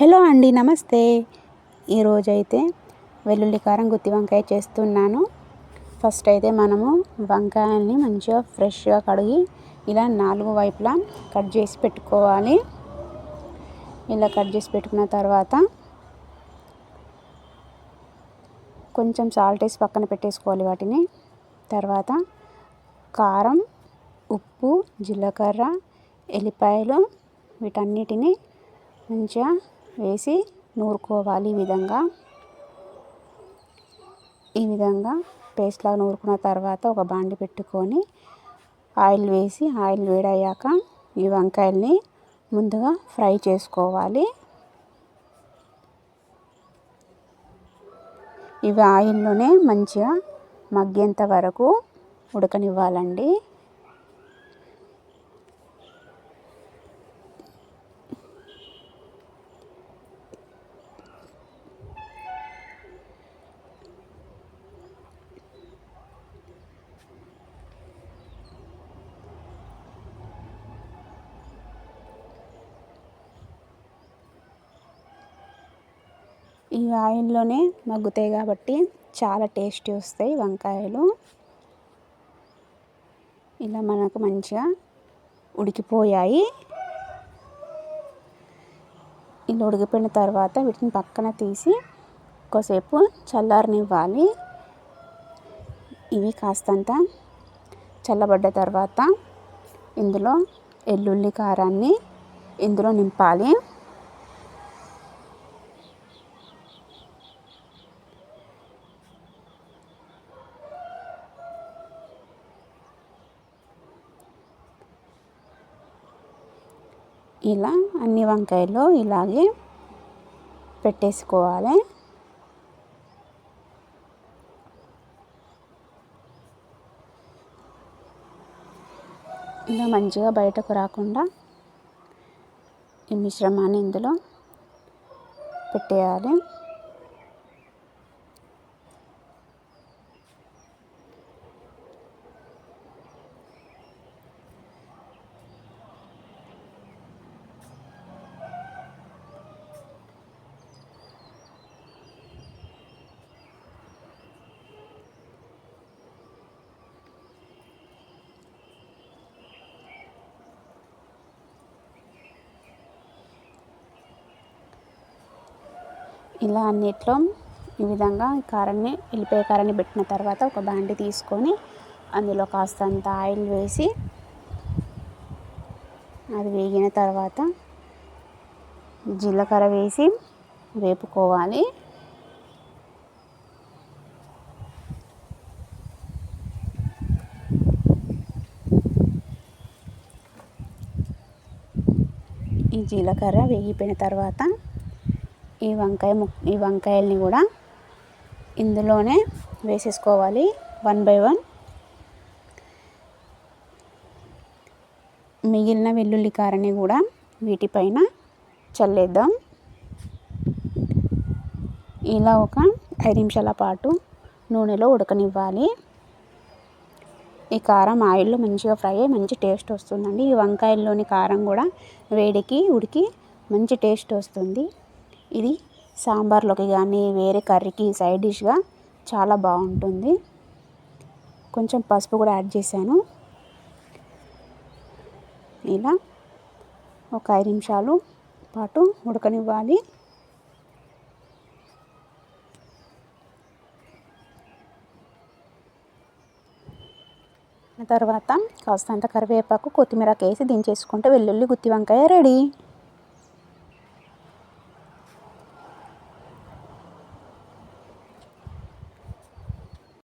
Hello అండి నమస్తే. ఈరోజైతే వెల్లుల్లి కారం గుత్తి వంకాయ చేస్తున్నాను. ఫస్ట్ అయితే మనము వంకాయల్ని మంచిగా ఫ్రెష్గా కడిగి ఇలా నాలుగు వైపులా కట్ చేసి పెట్టుకోవాలి. ఇలా కట్ చేసి పెట్టుకున్న తర్వాత కొంచెం సాల్ట్ వేసి పక్కన పెట్టేసుకోవాలి వాటిని. తర్వాత కారం ఉప్పు జీలకర్ర ఎల్లిపాయలు వీటన్నిటిని మంచిగా వేసి నూరుకోవాలి ఈ విధంగా. ఈ విధంగా పేస్ట్లా నూరుకున్న తర్వాత ఒక బాండి పెట్టుకొని ఆయిల్ వేసి ఆయిల్ వేడయ్యాక ఈ వంకాయల్ని ముందుగా ఫ్రై చేసుకోవాలి. ఇవి ఆయిల్లోనే మంచిగా మగ్గేంత వరకు ఉడకనివ్వాలండి. ఈ ఆయిల్లోనే మగ్గుతాయి కాబట్టి చాలా టేస్టీ వస్తాయి వంకాయలు. ఇలా మనకు మంచిగా ఉడికిపోయాయి. ఇలా ఉడికిపోయిన తర్వాత వీటిని పక్కన తీసి కొద్దిసేపు చల్లారనివ్వాలి. ఇవి కాస్తంత చల్లబడ్డ తర్వాత ఇందులో ఎల్లుల్లి కారాన్ని ఇందులో నింపాలి. ఇలా అన్ని వంకాయలు ఇలాగే పెట్టేసుకోవాలి. ఇలా మంచిగా బయటకు రాకుండా ఈ మిశ్రమాన్ని ఇందులో పెట్టేయాలి. ఇలా అన్నిట్లో ఈ విధంగా కారాన్ని వెళ్ళిపోయే కారాన్ని పెట్టిన తర్వాత ఒక బాండి తీసుకొని అందులో కాస్తంత ఆయిల్ వేసి అది వేగిన తర్వాత జీలకర్ర వేసి వేపుకోవాలి. ఈ జీలకర్ర వేగిపోయిన తర్వాత ఈ వంకాయ ఈ వంకాయల్ని కూడా ఇందులోనే వేసేసుకోవాలి. One by one. మిగిలిన వెల్లుల్లి కారని కూడా వీటిపైన చల్లేద్దాం. ఇలా ఒక ఐదు నిమిషాల పాటు నూనెలో ఉడకనివ్వాలి. ఈ కారం ఆయిల్లో మంచిగా ఫ్రై అయ్యి మంచి టేస్ట్ వస్తుందండి. ఈ వంకాయల్లోని కారం కూడా వేడికి ఉడికి మంచి టేస్ట్ వస్తుంది. ఇది సాంబార్లోకి కానీ వేరే కర్రీకి సైడ్ డిష్గా చాలా బాగుంటుంది. కొంచెం పసుపు కూడా యాడ్ చేశాను. ఇలా ఒక ఐదు నిమిషాలు పాటు ఉడకనివ్వాలి. తర్వాత కాస్తంత కరివేపాకు కొత్తిమీరకు వేసి దించేసుకుంటే వెల్లుల్లి గుత్తి వంకాయ రెడీ.